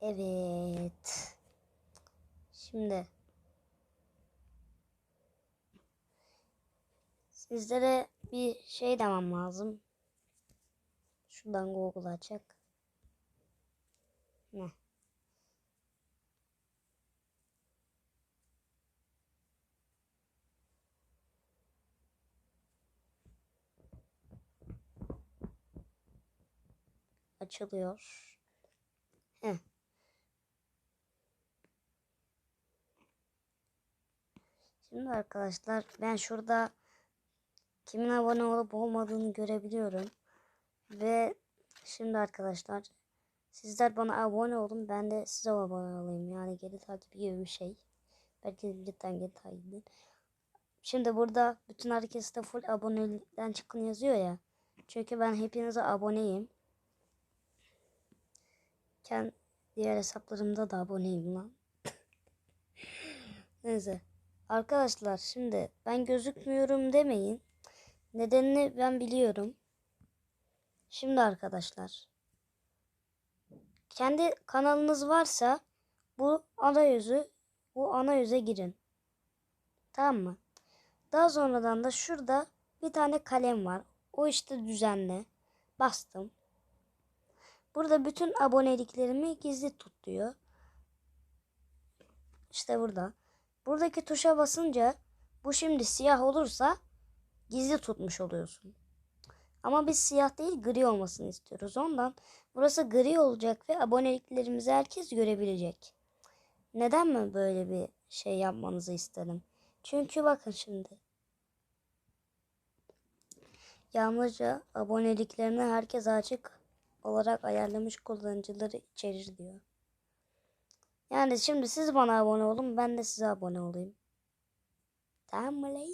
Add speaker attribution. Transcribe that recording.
Speaker 1: Evet. Şimdi sizlere bir şey demem lazım. Şuradan Google açacak. Ne? Açılıyor. Heh. Şimdi arkadaşlar ben şurada kimin abone olup olmadığını görebiliyorum. Ve şimdi arkadaşlar sizler bana abone olun ben de size abone olayım. Yani geri takibi gibi bir şey. Belki cidden geri takibi. Şimdi burada bütün herkeste full abonelikten çıkın yazıyor ya. Çünkü ben hepinize aboneyim. Kendi diğer hesaplarımda da aboneyim lan. Neyse. Arkadaşlar şimdi ben gözükmüyorum demeyin. Nedenini ben biliyorum. Şimdi arkadaşlar. Kendi kanalınız varsa bu arayüzü bu ana yüze girin. Tamam mı? Daha sonradan da şurada bir tane kalem var. O işte düzenle. Bastım. Burada bütün aboneliklerimi gizli tut diyor. İşte burada. Buradaki tuşa basınca bu şimdi siyah olursa gizli tutmuş oluyorsun. Ama biz siyah değil gri olmasını istiyoruz. Ondan burası gri olacak ve aboneliklerimizi herkes görebilecek. Neden mi böyle bir şey yapmanızı istedim? Çünkü bakın şimdi. Yalnızca aboneliklerini herkes açık olarak ayarlamış kullanıcıları içerir diyor. Yani şimdi siz bana abone olun ben de size abone olayım. Tamam mı?